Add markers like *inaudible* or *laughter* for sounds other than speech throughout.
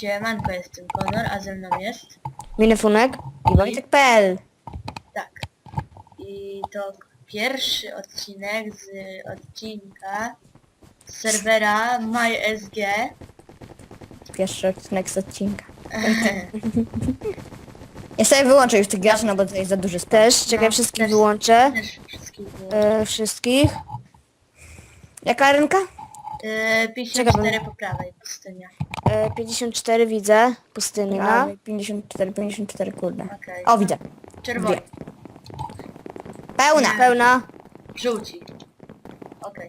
Siemanko, jestem Konor, a ze mną jest... Minefunek i Wojtek.pl Tak. I to pierwszy odcinek z odcinka z serwera MySG. Pierwszy odcinek z odcinka. *laughs* Ja sobie wyłączę już tych graczy, no bo to jest za duży spam. Też, czekaj, No, wszystkich też- wyłączę. Też wszystkich było. E, wszystkich. Jaka rynka? E, 54 czekaj, po prawej, pustynia. E, 54 widzę. Pustynia. Prawy, 54, 54, kurde. Okej. O, widzę. Czerwony. Dwie. Pełna. Pełna. Żółci. Okej.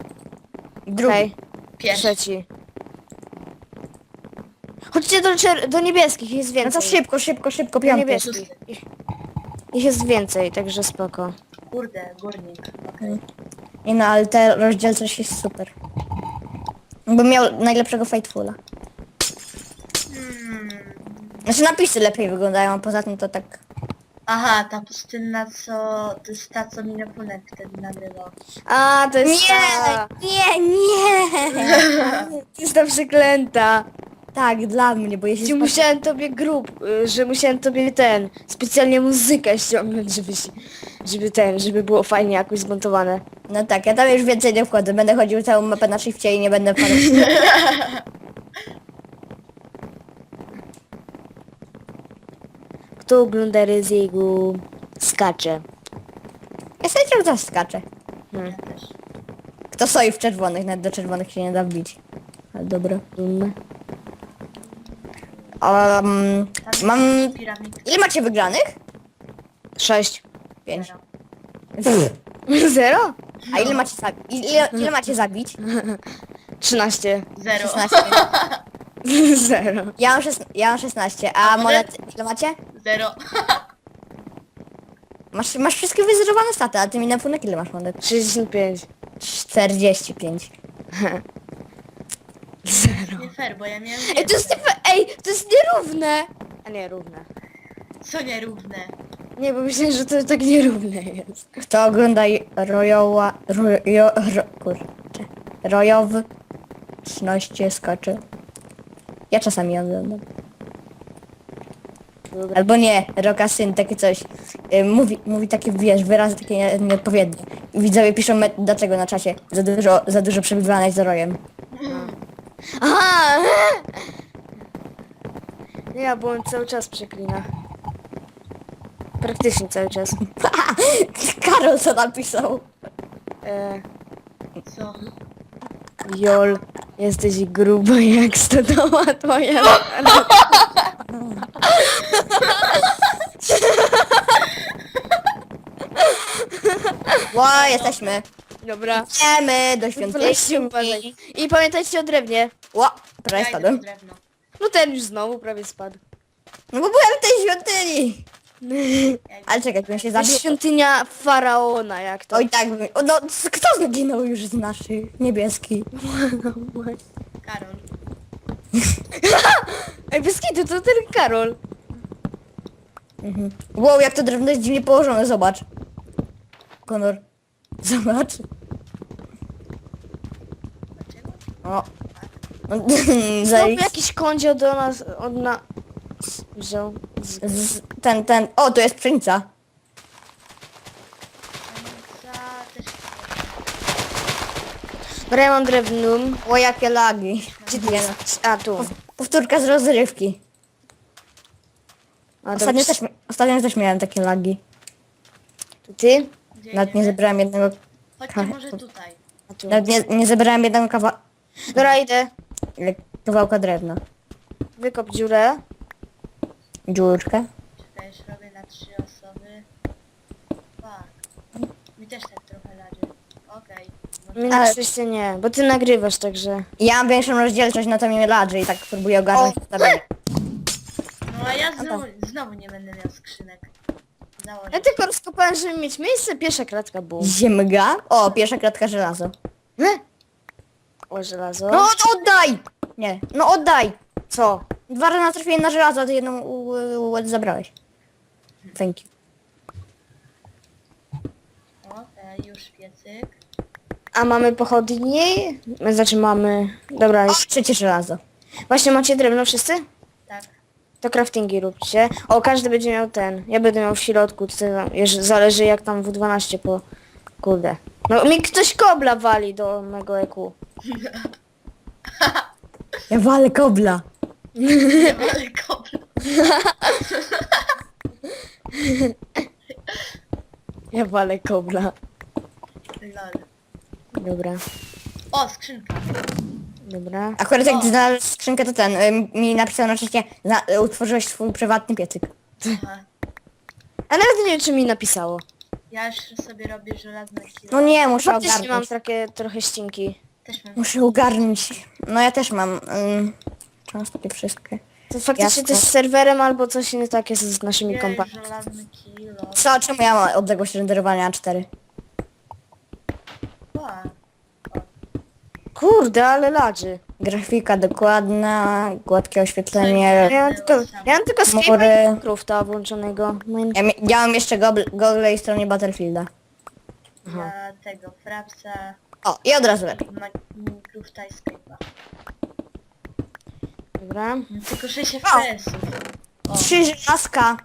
Drugi. Okej. Pierwszy. Trzeci. Chodźcie do, czer- do niebieskich, jest No więcej. to szybko, szybko, szybko, Do piąty. niebieskich. Ich, ich jest więcej, także spoko. Kurde, górnik. Okej. Nie no, ale te rozdzielczość jest super. Bo miał najlepszego Fightfula. Znaczy napisy lepiej wyglądają, a poza tym to tak... Aha, ta pustynna co... To jest ta, co Minefunek wtedy nagrywał. A, to jest Nie, ta. nie, nie! *laughs* To jest ta przeklęta. Tak, dla mnie, bo jeśli... Ci musiałem tobie grup, y, że musiałem tobie ten, specjalnie muzykę ściągnąć, żeby, się- żeby ten, żeby było fajnie jakoś zmontowane. No tak, ja tam już więcej nie wchodzę. Będę chodził całą mapę na shifcie i nie będę padał. *laughs* Kto ogląda Reziego skacze? Ja sobie cały czas skaczę. Ja też. Kto stoi w czerwonych, nawet do czerwonych się nie da wbić. Ale dobra. Um, mam... Ile macie wygranych? Sześć. Pięć. Zero. *laughs* Zero? A ile macie zabić? Ile, ile macie zabić? *laughs* Trzynaście. Zero. 16. *laughs* Zero. Ja mam, szes... ja mam 16, a monet ile macie? Zero. *laughs* Masz, masz wszystkie wyzerowane staty, a ty mi na funek ile masz monet? 65. 45. Zero. Nie fair, bo ja miałem Ej, to jest nie Ej, to jest nierówne! A nie, równe. Co nierówne. Nie, bo myślę, że to tak nierówne jest. Kto ogląda Rojoła... Rojo... Ro, kurczę. Rojowy 13 skoczy. Ja czasami oglądam. Albo nie, Roka syn, takie coś. Y, mówi, mówi takie, wiesz, wyrazy takie nie- nieodpowiednie. I widzowie piszą, me- dlaczego na czacie. Za dużo, za dużo przebywanych z rojem. Aha! *laughs* Ja, bo on cały czas przeklina. Praktycznie cały czas. *laughs* Karol co napisał? E, Co? Jol, jesteś gruba jak stodoła twoja. *laughs* *laughs* Ło, jesteśmy. Dobra. Idziemy do świątyni. uważaj. I pamiętajcie o drewnie. Ło, prawie spadłem. drewno. No ten już znowu prawie spadł. No bo byłem w tej świątyni. *laughs* Ale czekaj, bym się To jest zabił. świątynia faraona, jak to. Oj tak, bym- o, no c- kto zginął już z naszych? Niebieski. *laughs* Karol. Ej, bez kitu, to ten Karol. Mhm. Wow, jak to drewno jest dziwnie położone, zobacz. Konor. *laughs* Zobacz. O. No, *laughs* Znowu zajebi- jakiś kądzio do nas, od na... wziął. Z... z, ten, ten. O, to jest pszenica. Za też... Mam drewnum. O, jakie lagi. Gdzie ty jest? A, tu. Powtórka z rozrywki. A, Ostatnio dobrze. też, ostatnio też miałem takie lagi. Ty? Gdzie Nawet nie idziemy? zebrałem jednego... Chodźcie może tutaj. A tu. Nawet nie, nie zebrałem jednego kawa... Dobra, idę. kawałka drewna. Wykop dziurę. Dziurkę. Czekaj, już robię na trzy osoby. Fuck. Mi też tak. Mi na Ale- szczęście nie, bo ty nagrywasz, także... Ja mam większą rozdzielczość, no to mi ladży i tak próbuję ogarnąć ustawienie. No a ja znowu, znowu nie będę miał skrzynek. Założę. Ja tylko rozkopałem, żeby mieć miejsce, pierwsza kratka była. Ziemga. O, pierwsza kratka żelazo. Nie? O, żelazo. No oddaj! Nie, no oddaj! Co? Dwa razy natrafiłem na żelazo, a ty jedną u, u, u, zabrałeś. Thank you. O, e, już piecyk. A mamy pochodnie? Znaczy mamy... Dobra, O, już. trzecie żelazo. Właśnie macie drewno wszyscy? To craftingi róbcie. O, każdy będzie miał ten. Ja będę miał w środku, to jeż- zależy jak tam W12 po... Kurde. No mi ktoś kobla wali do mego EQ. *laughs* Ja walę kobla. Ale kobla. Ja walę kobla. *laughs* Lol. Dobra, O, skrzynka. dobra. Akurat jak O. znalazł skrzynkę, to ten ym, mi napisał na czacie, zna, y, utworzyłeś swój prywatny piecyk. Aha. A nawet nie wiem czy mi napisało. Ja już sobie robię żelazne kilo. No nie, muszę Faktycznie mam ogarnąć. takie trochę ścinki. Też mam. Muszę ogarnąć. No ja też mam. Ym, często takie wszystkie. To faktycznie Jasne. jest z serwerem albo coś nie takie z naszymi Jej, kompami. żelazne kilo. Co, czemu ja mam odległość renderowania 4? Kurde, ale ladzy. Grafika dokładna, gładkie oświetlenie. Ja mam tylko, ja mam tylko Mury. Minecrafta włączonego. Ja, mi- ja mam jeszcze gobl- gogle i stronie Battlefielda. Ja tego, frapsa, O, i od razu lepiej. Minecrafta i Skype'a. Dobra. Tylko 6 FPS-ów. O, Trzy żelazka.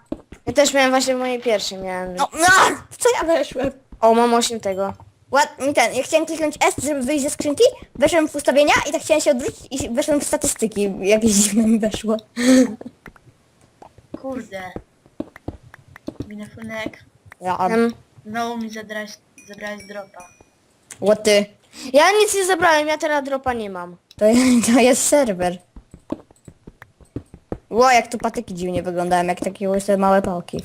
Ja też miałem właśnie w mojej pierwszej miałem. No, no, w co ja weszłem? O, mam 8 tego. Ład, mi ten, ja chciałem kliknąć S, żeby wyjść ze skrzynki, weszłem w ustawienia i tak chciałem się odwrócić i weszłem w statystyki. Jakieś *laughs* dziwne mi weszło. kurde. Minefunek. Ja, Em, Znowu mi zabrałeś, zabrałeś dropa. łoty. ja nic nie zabrałem, ja teraz dropa nie mam. To, *laughs* to jest serwer. Ło, jak tu patyki dziwnie wyglądają, jak takie łyse małe pałki.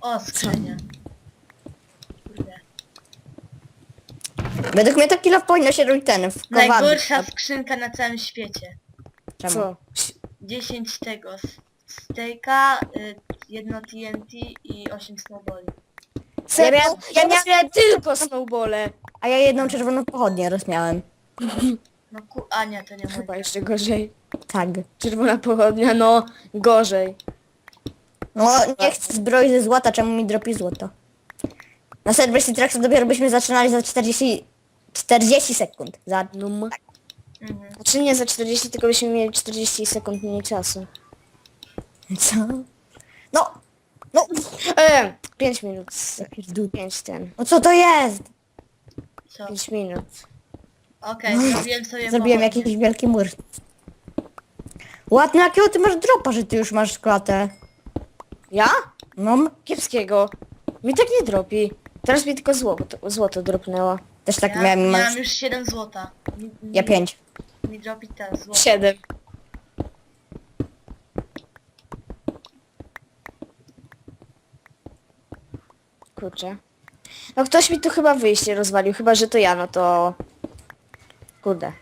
O, skrzynia. Kurde. Według mnie to kilo powinno się robić ten, w kowadle. Najgorsza skrzynka na całym świecie. Czemu? Co? 10 tego. s- Stejka, y, jedno TNT i 8 snowballi. Ja miałem, ja miałem- tylko snowbole. A ja jedną czerwoną pochodnię rozmiałem. No ku... A nie, to nie Chyba moje. jeszcze gorzej. Tak. Czerwona pochodnia, no gorzej. No, nie chcę zbroi ze złota, czemu mi dropi złoto? Na serwer Citraxa dopiero byśmy zaczynali za 40... 40 sekund. Za... No ma. Mhm. Znaczy nie za 40, tylko byśmy mieli 40 sekund mniej czasu. Co? No! No! E, 5 minut. Zapierdol- 5 ten. No co to jest? Co? 5 minut. Okej, zrobiłem sobie Zrobiłem pochodnie. jakiś wielki mur. Ładny, jakiego ty masz dropa, że ty już masz klatę? Ja? No, Kiepskiego. Mi tak nie dropi. Teraz mi tylko złoto, złoto dropnęło. Też tak Ja miałem. miałem już 7 złota. Mi, mi, Ja 5. Mi dropi teraz złoto. 7. Kurczę. No ktoś mi tu chyba wyjście rozwalił, chyba że to ja, no to... Kurde.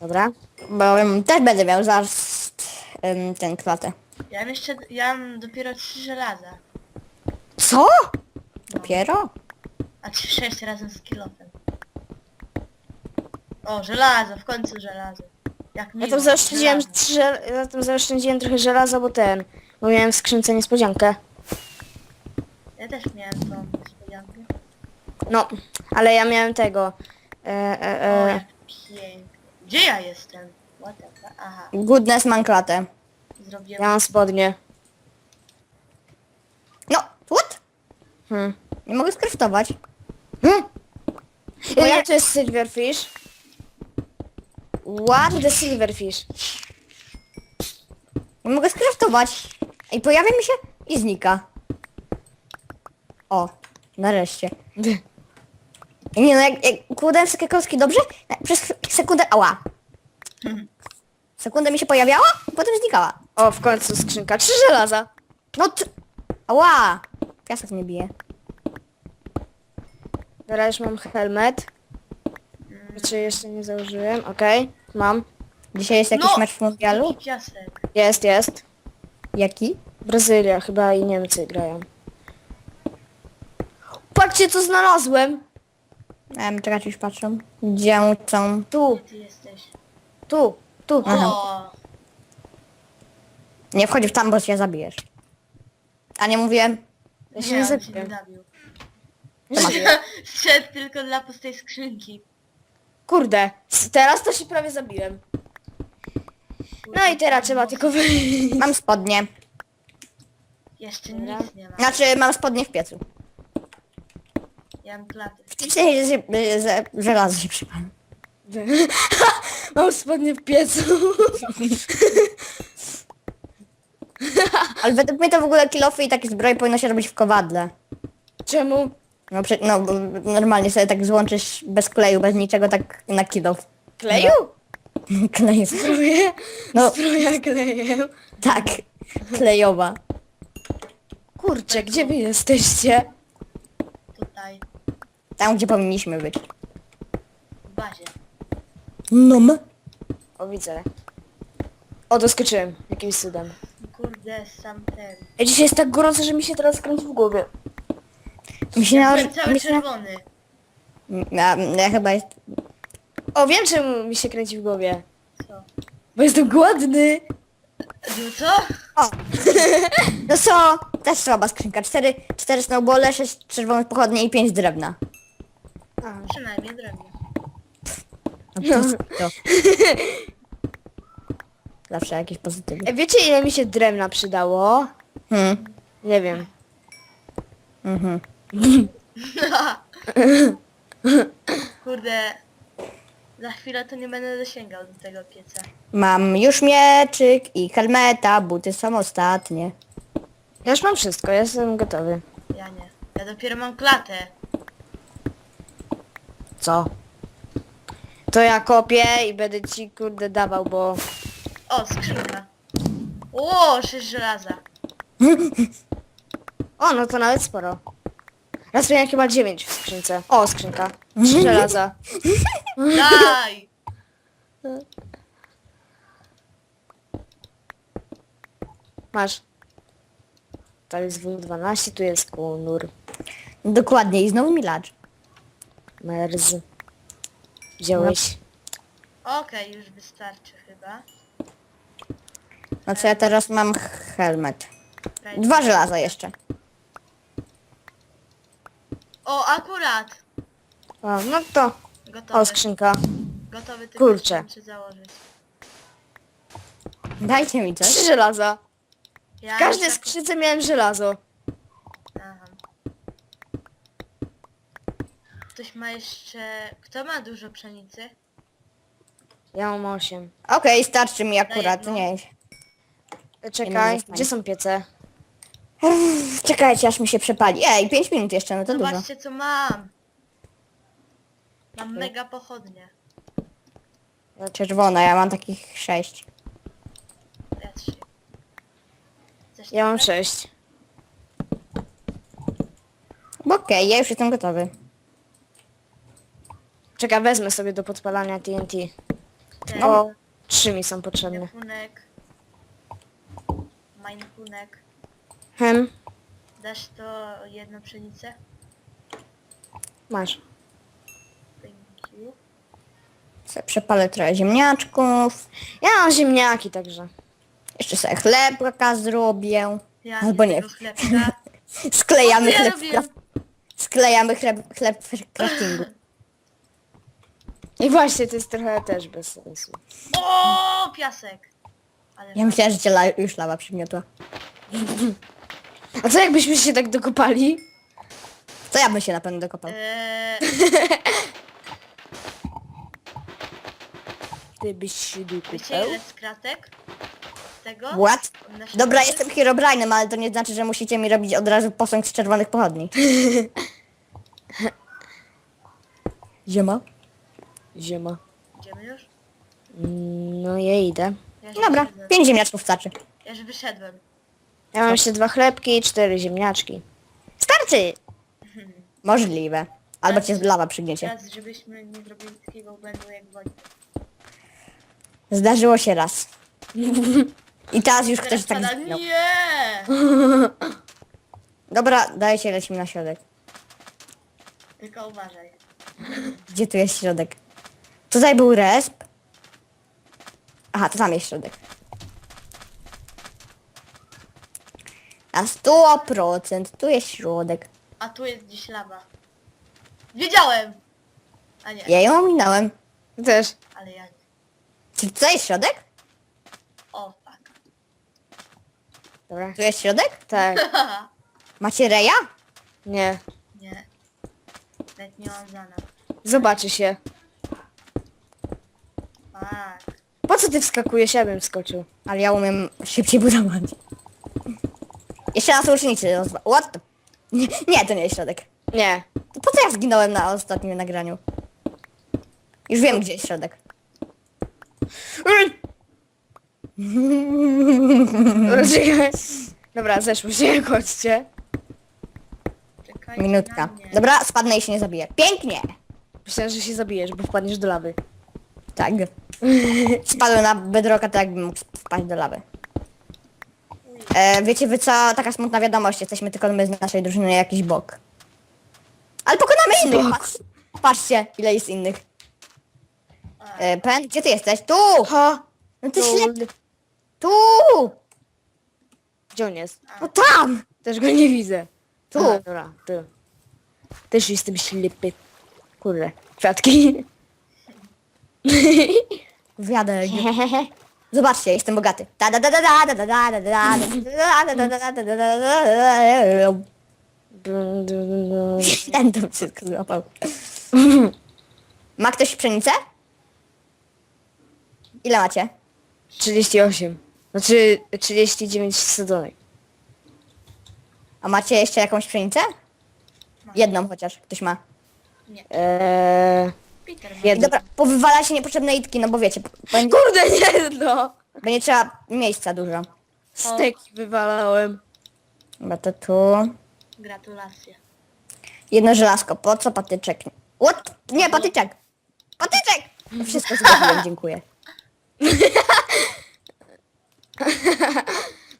Dobra. Bo um, też będę miał zaraz um, ten klatę. Ja mam jeszcze, ja mam dopiero 3 żelaza. Co? Dopiero? A 6 razem z kilofem. O, żelazo, w końcu żelazo. Jak Ja miło, tam zaoszczędziłem, żelazo. drze- ja tam zaoszczędziłem trochę żelaza, bo ten... Bo miałem w skrzynce niespodziankę. Ja też miałem tą niespodziankę. No, ale ja miałem tego... E, e, O, e, jak pięknie. Gdzie ja jestem? What the fuck? Aha, Goodness mam klatę. zrobiłem... ja mam spodnie. No, what? Hmm. Nie mogę skraftować. Hmm? Bo Ile ja- to jest silverfish? What the silverfish? Nie mogę skraftować. I pojawia mi się i znika. O, nareszcie. *laughs* Nie no, jak, jak kładałem sobie kostki dobrze, przez sekundę, ała. Sekundę mi się pojawiała, potem znikała. O, w końcu skrzynka. Trzy żelaza. No t... Ała! Piasek mnie bije. Teraz już mam helmet. Czy jeszcze nie założyłem? Okej, mam. Dzisiaj jest jakiś No! mecz w mundialu? Piasek. Jest, jest. Jaki? Brazylia chyba i Niemcy grają. Patrzcie co znalazłem! Um, czekajcie, już patrzę. Gdzie są? Tu, Gdzie ty jesteś? tu, tu. O, Nie wchodzi w tam, bo się zabijesz. A nie mówiłem? Ja się nie, nie on się zabiję. nie zabił. Zabiję. Szedł tylko dla pustej skrzynki. Kurde, s- teraz to się prawie zabiłem. No i teraz trzeba tylko wyjść. Mam spodnie. Jeszcze Dobra. nic nie ma. Znaczy, mam spodnie w piecu. Ja mam klaty. W tym sensie, że, że żelazo się przypala. *laughs* Mam spodnie w piecu. Ale według mnie to w ogóle kilofy i takie zbroje powinno się robić w kowadle. Czemu? No, prze, no bo normalnie sobie tak złączysz bez kleju, bez niczego, tak na kilof. Kleju? *laughs* Kleju. Zbroję? No, Zbroja klejem. tak. Klejowa. Kurczę, gdzie wy jesteście? Tutaj, Tam, gdzie powinniśmy być. w bazie. No my. O, widzę. O, doskoczyłem. Jakimś cudem. Kurde, sam ten. Ej, dzisiaj jest tak gorąco, że mi się teraz kręci w głowie. Myślałam, Jestem że... cały Myślałam, czerwony. ja, ja chyba jest... O, wiem czemu mi się kręci w głowie. Co? Bo jestem głodny. No co? O! *laughs* No co? Też słaba skrzynka. Cztery, cztery snowbole, sześć czerwonych pochodni i pięć drewna. Przynajmniej drewno. No, to. *laughs* Zawsze jakieś pozytywy. Ej, wiecie ile mi się drewna przydało? Hmm. Nie wiem. Mhm. *laughs* Kurde. Za chwilę to nie będę dosięgał do tego pieca. Mam już mieczyk i helmeta, buty są ostatnie. Ja już mam wszystko, ja jestem gotowy. Ja nie. Ja dopiero mam klatę. Co? To ja kopię i będę ci kurde dawał, bo... O, skrzynka. O, sześć żelaza. *laughs* O, no to nawet sporo. Raz miałem chyba dziewięć w skrzynce. O, skrzynka. Trzy żelaza. *laughs* Daj! Masz. To jest W12, tu jest kunur. Dokładnie i znowu milacz. Merz. Wziąłeś. Okej, już wystarczy chyba. No co ja teraz mam helmet. Daj- Dwa żelaza jeszcze. O, akurat! O, no to... Gotowy. O, skrzynka. Gotowy tylko Kurczę. muszę założyć. Dajcie mi coś. Trzy żelaza. Ja W każdej tak- skrzynce miałem żelazo. Aha. Ktoś ma jeszcze... Kto ma dużo pszenicy? Ja mam osiem. Okej, starczy mi akurat, nie. E, Czekaj, zostanie. gdzie są piece? Czekajcie, aż mi się przepali. Ej, 5 minut jeszcze, no to dużo. Zobaczcie co mam! Mam mega pochodnie. Czerwona, ja mam takich 6. Ja trzy. Chcesz Ja mam też? sześć. Okej, ja już jestem gotowy. Czekaj, wezmę sobie do podpalania TNT. Ten, O, trzy mi są potrzebne. Minechunek. Minechunek. Hem, Dasz to jedną pszenicę? masz. Thank you. Se przepalę trochę ziemniaczków. Ja mam ziemniaki, także. Jeszcze sobie chlebka zrobię. Ja Albo nie. Tego chlebka. *laughs* Sklejamy ja chleb w robię? kraf... Sklejamy chleb, chleb w craftingu. I właśnie, to jest trochę też bez sensu. O, piasek! Ale Ja myślałem, że cię la, już lawa przygniotła. *laughs* A co jakbyśmy się tak dokopali? To ja bym się na pewno dokopał. Eee, Ty byś się wiecie dokopał? ile z kratek? Tego? What? Naszego- Dobra, jestem Herobrine'em, ale to nie znaczy, że musicie mi robić od razu posąg z czerwonych pochodni. *laughs* Ziema? Ziema. Idziemy już? Mm, No ja idę. Ja już Dobra, wyszedłem. pięć ziemniaczków starczy. Ja już wyszedłem. Ja mam jeszcze dwa chlebki i cztery ziemniaczki. Starczy! Możliwe. Albo cię lawa przygniecie. Teraz, żebyśmy nie zrobili takiego błędu jak woli. Zdarzyło się raz. I teraz już Teraz ktoś tak pada, zginął. nie! Dobra, dajcie, lecimy na środek. Tylko uważaj. Gdzie tu jest środek? Tutaj był resp. Aha, to tam jest środek. Na 100% tu jest środek. A tu jest gdzieś lawa. Wiedziałem! A nie, Ja ją ominąłem. Też. ale ja nie. Czy tutaj jest środek? O, tak. Dobra. Tu jest środek? Tak. *laughs* Macie reja? Nie. Nie. Nawet nie mam zana. Zobaczy się. Tak. Po co ty wskakujesz? Ja bym skoczył. Ale ja umiem szybciej budować. Jeszcze raz łucznicy rozwa... What the... Nie, nie, to nie jest środek. Nie. To po co ja zginąłem na ostatnim nagraniu? Już wiem, gdzie jest środek. Czekaj. Dobra, zeszło się, *laughs* chodźcie. Minutka. na mnie. Dobra, spadnę i się nie zabiję. Pięknie! Myślałem, że się zabijesz, bo wpadniesz do lawy. Tak. *laughs* Spadłem na bedrocka, tak jakbym mógł wpaść do lawy. E, wiecie wy co? Taka smutna wiadomość. Jesteśmy tylko my z naszej drużyny jakiś bok. Ale pokonamy innych. Patrz, patrzcie, ile jest innych. E, Pen, gdzie ty jesteś? Tu! Ha! No ty No, ślep... Tu! Gdzie on jest? No tam! Też go nie widzę. Tu. Aha, dobra, tu. Też jestem ślepy. Kurde. Kwiatki. Wiadek. *laughs* Zobaczcie, jestem bogaty. Ten to wszystko złapał. Ma ktoś pszenicę? Ile macie? 38. Znaczy 39 sezonek. A macie jeszcze jakąś pszenicę? Jedną chociaż ktoś ma. Eee, Peter dobra, powywala się niepotrzebne itki, no bo wiecie, będzie, Kurde, nie no! będzie trzeba miejsca dużo. Steki wywalałem. Chyba to tu. Gratulacje. Jedno żelazko, po co patyczek? What? Nie, patyczek! Patyczek! *laughs* No Wszystko zrobiłem, dziękuję. *laughs*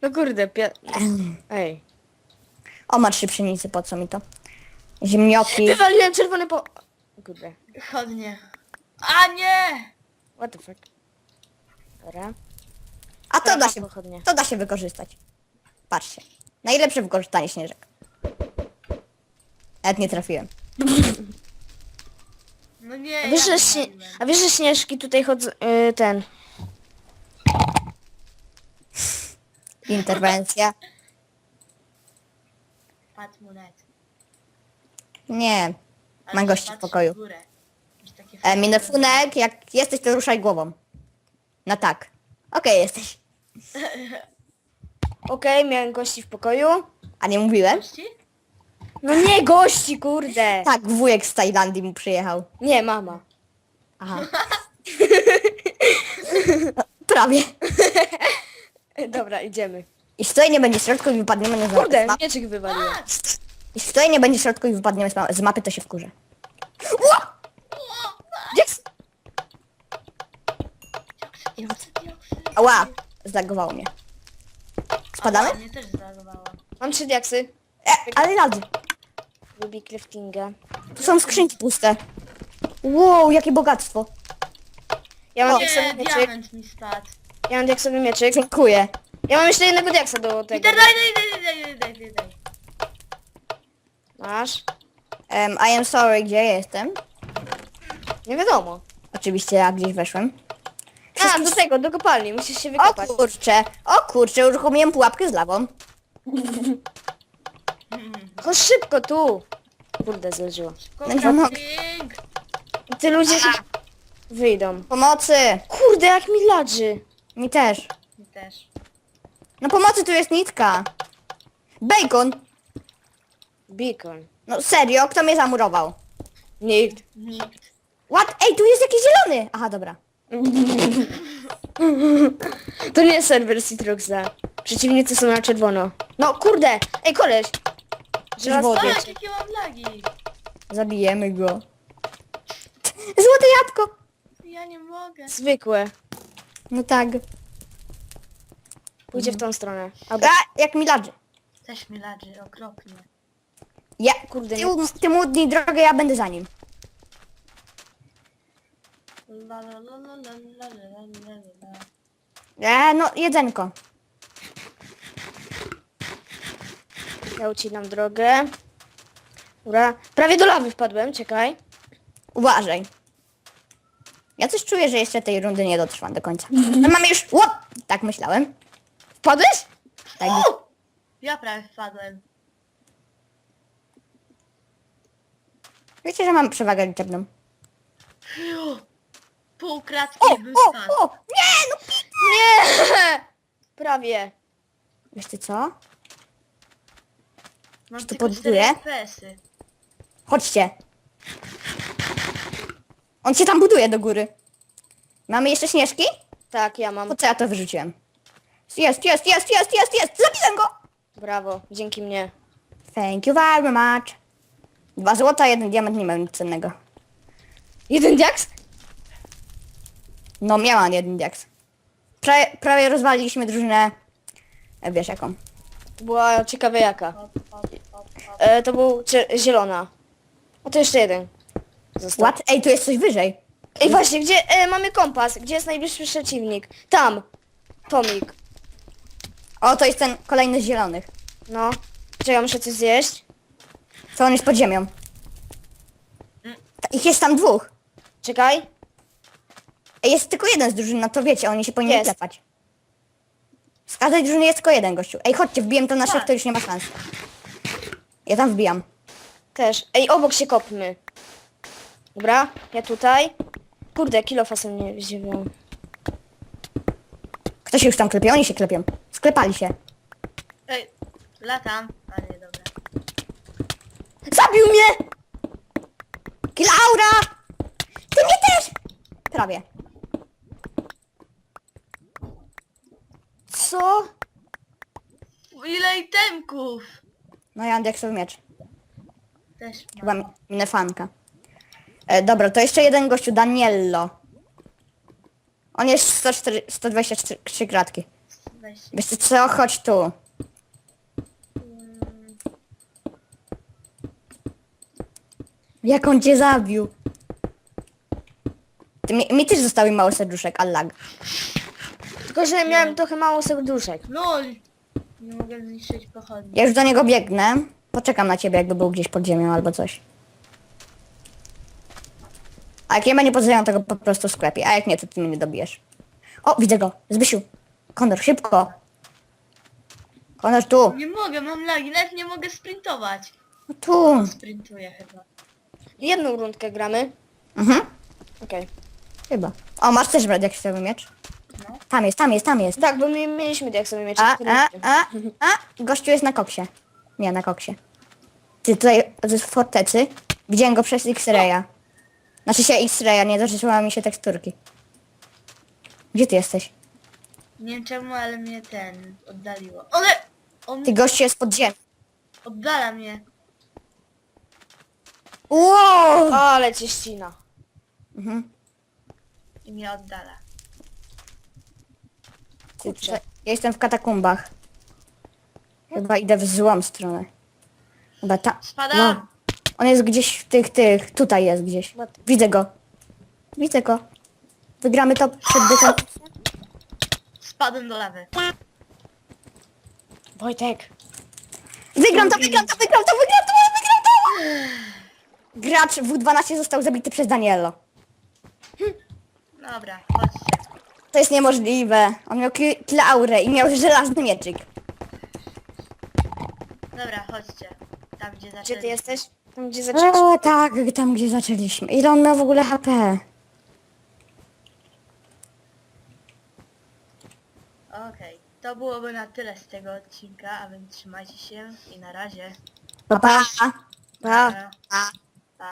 No kurde, pia... Ej. O, ma trzy pszenicy, po co mi to? Ziemnioki. Wywaliłem czerwony po... Kurde. Chodnie. A nie! What the fuck. Dobra. A to da się, Pochodnie. to da się wykorzystać. Patrzcie. Najlepsze wykorzystanie śnieżek. Nawet nie trafiłem. No nie, A wiesz, że, ja śnie... A wiesz, że śnieżki tutaj chodzą... Yy, ten... Interwencja. Padł mu net. Nie. Mam gości w pokoju. E, Minefunek, jak jesteś, to ruszaj głową. No tak. Okej, jesteś. *laughs* Okej, miałem gości w pokoju. A nie mówiłem? No nie gości, kurde! Tak, wujek z Tajlandii mu przyjechał. Nie, mama. Aha. *laughs* Prawie. Dobra, idziemy. Jeśli tutaj nie będzie środku i wypadniemy na Kurde, z mapy. mieczyk wywaliłem. Jeśli tutaj nie będzie środku i wypadniemy z ma- z mapy, to się wkurzę. Ła! Yes! Dioksy, dioksy. Ała! Zlagowało mnie. Spadamy? A, Mnie też zalagowało. Mam trzy diaksy. E, ale rady. Lubi craftinga. Tu są skrzynki puste. Wow, jakie bogactwo. Ja mam diaksowy Nie, mieczyk. diament mi spadł. Ja mam diaksowy mieczyk. Dziękuję. Ja mam jeszcze jednego diaksa do tego. Peter, daj, daj, daj, daj, daj, daj, daj, daj. Masz? Um, I am sorry, gdzie jestem? Nie wiadomo. Oczywiście ja gdzieś weszłem. A, do tego, do kopalni. Musisz się O wykopać. kurcze, o kurcze, uruchomiłem pułapkę z lawą. *laughs* Chodź szybko tu. Kurde, zleżyło. No. Crafting. I ty ludzie się wyjdą. Pomocy! Kurde, jak mi ladży. Mi też. Mi też. No pomocy, tu jest nitka. Bacon! Beacon. No serio, kto mnie zamurował? Nikt. Nikt. What? Ej, tu jest jakiś zielony! Aha, dobra. *laughs* To nie jest serwer Citroxa. Przeciwnicy są na czerwono. No kurde! Ej, koleś! Wodzie. Tak, jakie mam lagi. Zabijemy go. *laughs* Złote jabłko! Ja nie mogę. Zwykłe. No tak. Pójdzie w tą stronę. Albo... A, jak mi ladży. Też mi ladży, okropnie. Ja, Kurde, ty, nie- ty mu dni drogę, ja będę za nim. La la la la la la la la la la. E, no, jedzenko. Ja ucinam drogę. Dobra. Prawie do lawy wpadłem, czekaj. Uważaj. Ja coś czuję, że jeszcze tej rundy nie dotrwam do końca. No mamy już... Łop! Tak myślałem. Wpadłeś? Tak. Ja prawie wpadłem. Wiecie, że mam przewagę liczebną. Pół kratki O, bym o, o! Nie, no! Nie! Prawie. Wiesz ty co? Mam to tylko podbuduje? 4 FPS-y. Chodźcie. On się tam buduje do góry. Mamy jeszcze śnieżki? Tak, ja mam. Po co ja to wyrzuciłem? Jest, jest, jest, jest, jest, jest! Zabiłem go! Brawo, dzięki mnie. Thank you very much. Dwa złota, jeden diament, nie mam nic cennego. Jeden diaks? No miałam jeden diaks. Prawie, prawie rozwaliliśmy drużynę. e, Wiesz jaką. Była ciekawe jaka. E, to był zielona. O, to jeszcze jeden. Został. What? Ej, tu jest coś wyżej. Ej, właśnie, gdzie e, mamy kompas? Gdzie jest najbliższy przeciwnik? Tam. Tomik. O, to jest ten kolejny z zielonych. No. Czy ja muszę coś zjeść? Co on jest pod ziemią? Ta- Ich jest tam dwóch. Czekaj. Ej, jest tylko jeden z drużyny, no to wiecie, oni się powinni Jest. klepać. Z każdej drużyny jest tylko jeden gościu. Ej, chodźcie, wbijem to na szef, Tak. to już nie ma szans. Ja tam wbijam. Też. Ej, obok się kopmy. Dobra, ja tutaj. Kurde, kilofa sobie nie wziąłem. Kto się już tam klepie? Oni się klepią. Sklepali się. Ej, latam. A nie, dobra. Zabił mnie! Kilaura! Ty mnie też! Prawie. Co? Ile itemków? No ja mam diaksowy miecz. Też Chyba mi- minę fanka. E, dobra, to jeszcze jeden gościu, Daniello. On jest 104, 123 kratki. Weź. Wiesz co, chodź tu. Jak on cię zabił? Ty, mi, mi też zostały mało serduszek, allag. Tylko, że miałem trochę mało serduszek. LOL! Nie mogę zniszczyć pochodni. Ja już do niego biegnę. Poczekam na ciebie, jakby był gdzieś pod ziemią albo coś. A jak nie będzie pod ziemią, to go po prostu sklepię. A jak nie, to ty mnie nie dobijesz. O, widzę go. Zbysiu. Kondor, szybko. Kondor, tu. Nie mogę, mam lagi, nawet nie mogę sprintować. No tu. Sprintuję chyba. Jedną rundkę gramy. Mhm. Okej. Chyba. O, masz też brać jakiś sobie miecz? No. Tam jest, tam jest, tam jest. Tak, bo my mieliśmy jak sobie miecze. A, a, a, a. Gościu jest na koksie. Nie, na koksie. Ty tutaj z fortecy. Widziałem go przez X-Raya. Znaczy się X-Raya, nie dożyczyła mi się teksturki. Gdzie ty jesteś? Nie wiem czemu, ale mnie ten oddaliło. Ale! On Ty gościu jest pod ziemią. oddala mnie. Wow! Ale cię ścina. Mhm. I mnie oddala. Ty, ja jestem w katakumbach. Chyba idę w złą stronę. Chyba ta... Spadam! No. On jest gdzieś w tych, tych... Tutaj jest gdzieś. Widzę go. Widzę go. Wygramy to przed bytem. Spadłem do lawy. Wojtek. Wygram to, wygram to, wygram to, wygram to, wygram to! Gracz W12 został zabity przez Danielo. Dobra, chodźcie. To jest niemożliwe. On miał ki- kilaurę i miał żelazny mieczyk. Dobra, chodźcie. Tam gdzie Gdzie ty jesteś? Tam gdzie zaczęliśmy. O tak, tam gdzie zaczęliśmy. Ile on miał w ogóle HP? Okej. To byłoby na tyle z tego odcinka, a więc trzymajcie się i na razie. Pa, pa. Pa. Pa. pa.